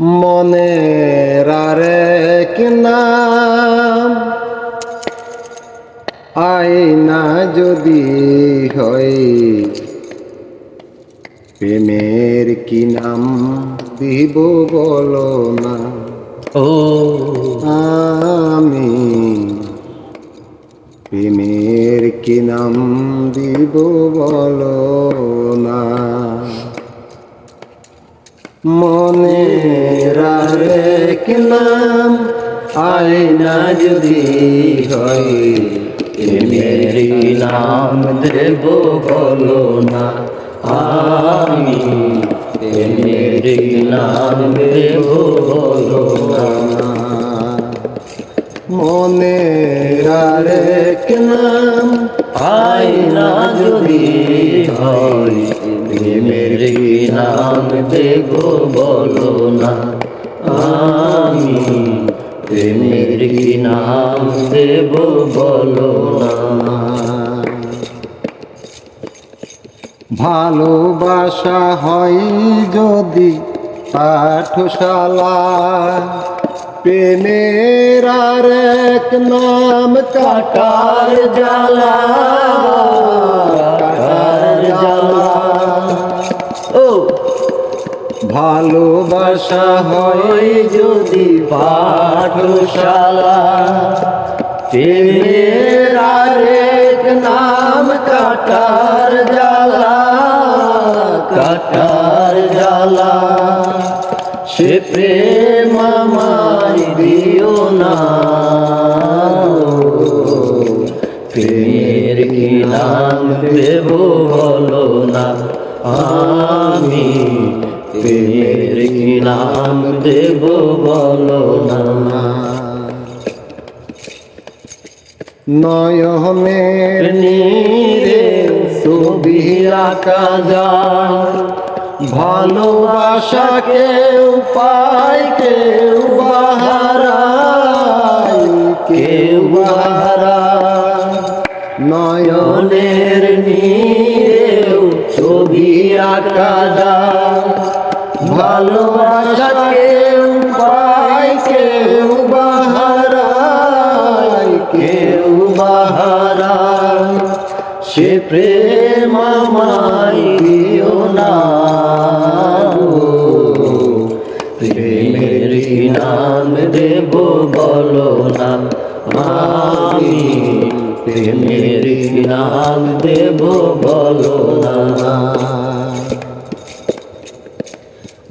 মনের আরেক নাম। আয়না যদি হয় প্রেমের কি নাম দিব বলো না। ও। আমি প্রেমের কি নাম দিব বলো না। মনে রে নাম আয়না যদি হয় মেরি নাম দেব বলো না। আমি মেরি নাম দেব বলো না। মনে রাখ নাম, আয়না যদি হয় মেরি নাম দেব বলো না। আমি মেরি নাম দেব বলো না। ভালোবাসা হয় যদি পাঠশালা প্রেমের আর এক নাম কাটার জ্বালা কাটার জ্বালা ও ভালোবাসা হয় হয় যদি পাঠশালা প্রেমের আরেক নাম কাটার জ্বালা কাটার জ্বালা সে প্রেম আমায় আমি প্রেমের নাম দেব, বলো না। নয়নের নীরে ছবি আঁকা যায় ভালোবাসা কেউ পায়, কেউ বাহারায় কেউ বাহারায়। নয়নের ছবি আঁকা যায় ভালোবাসা কেউ পায় কেউ বাহারায় কেউ বাহারায় সে প্রেম আমায় দিও না প্রেমের নাম দেব বলো না আমি প্রেমের নাম দেব বলো না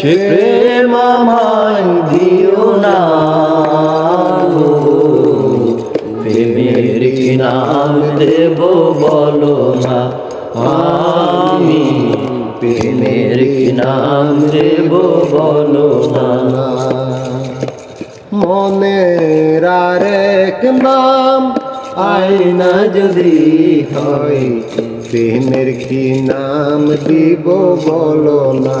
সে প্রেম আমায় দিও না। প্রেমের নাম দেব বলো না আমি। প্রেমের কি নাম দেব বলো না। মনের আরেক নাম আয়না যদি হয়, প্রেমের কি নাম দিব বলো না।